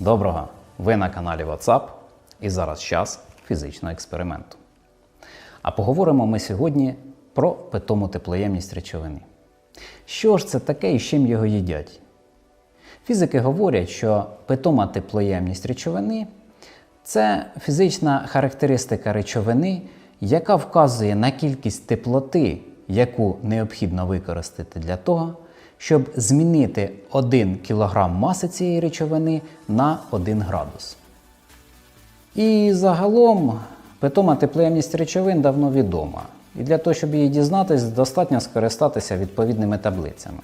Доброго! Ви на каналі WhatsApp і зараз час фізичного експерименту. А поговоримо ми сьогодні про питому теплоємність речовини. Що ж це таке і чим його їдять? Фізики говорять, що питома теплоємність речовини це фізична характеристика речовини, яка вказує на кількість теплоти, яку необхідно використати для того, щоб змінити 1 кг маси цієї речовини на 1 градус. І загалом питома теплоємність речовин давно відома. І для того, щоб її дізнатись, достатньо скористатися відповідними таблицями.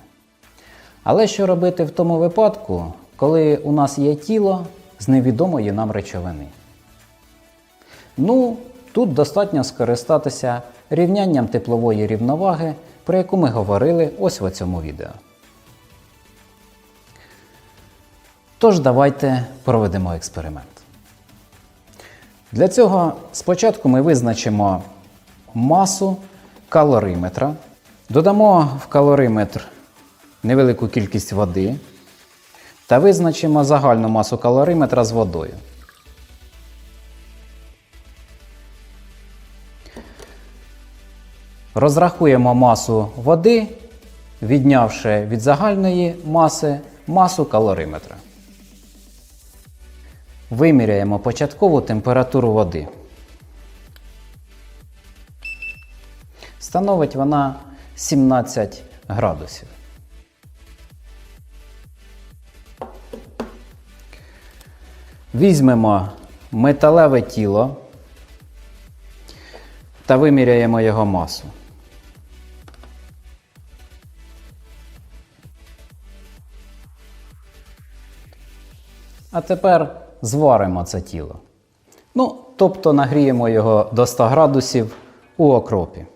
Але що робити в тому випадку, коли у нас є тіло з невідомої нам речовини? Ну, тут достатньо скористатися рівнянням теплової рівноваги, про яку ми говорили ось в цьому відео. Тож давайте проведемо експеримент. Для цього спочатку ми визначимо масу калориметра, додамо в калориметр невелику кількість води та визначимо загальну масу калориметра з водою. Розрахуємо масу води, віднявши від загальної маси масу калориметра. Виміряємо початкову температуру води. Становить вона 17 градусів. Візьмемо металеве тіло та виміряємо його масу. А тепер зваримо це тіло. Ну, тобто нагріємо його до 100 градусів у окропі.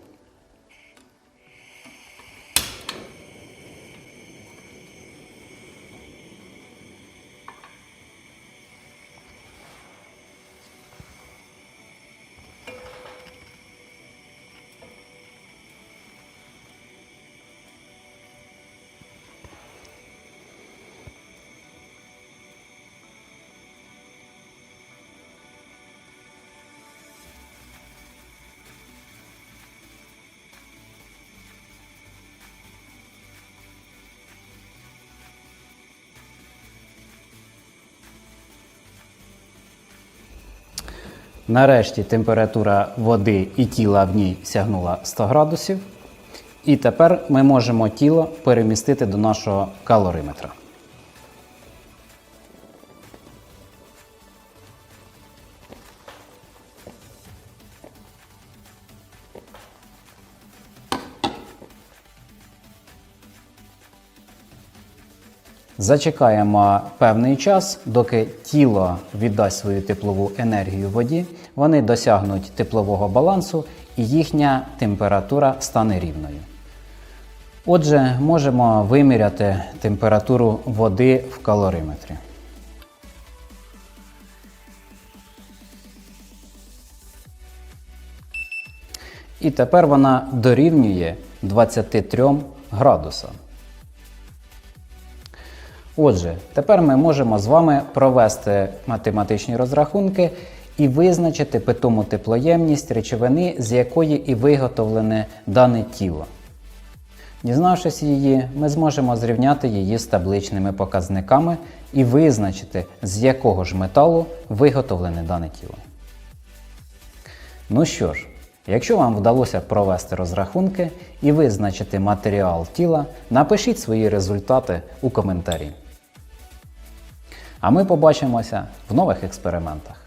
Нарешті температура води і тіла в ній сягнула 100 градусів. І тепер ми можемо тіло перемістити до нашого калориметра. Зачекаємо певний час, доки тіло віддасть свою теплову енергію воді, вони досягнуть теплового балансу і їхня температура стане рівною. Отже, можемо виміряти температуру води в калориметрі. І тепер вона дорівнює 23 градусам. Отже, тепер ми можемо з вами провести математичні розрахунки і визначити питому теплоємність речовини, з якої і виготовлене дане тіло. Дізнавшись її, ми зможемо зрівняти її з табличними показниками і визначити, з якого ж металу виготовлене дане тіло. Ну що ж, якщо вам вдалося провести розрахунки і визначити матеріал тіла, напишіть свої результати у коментарі. А ми побачимося в нових експериментах.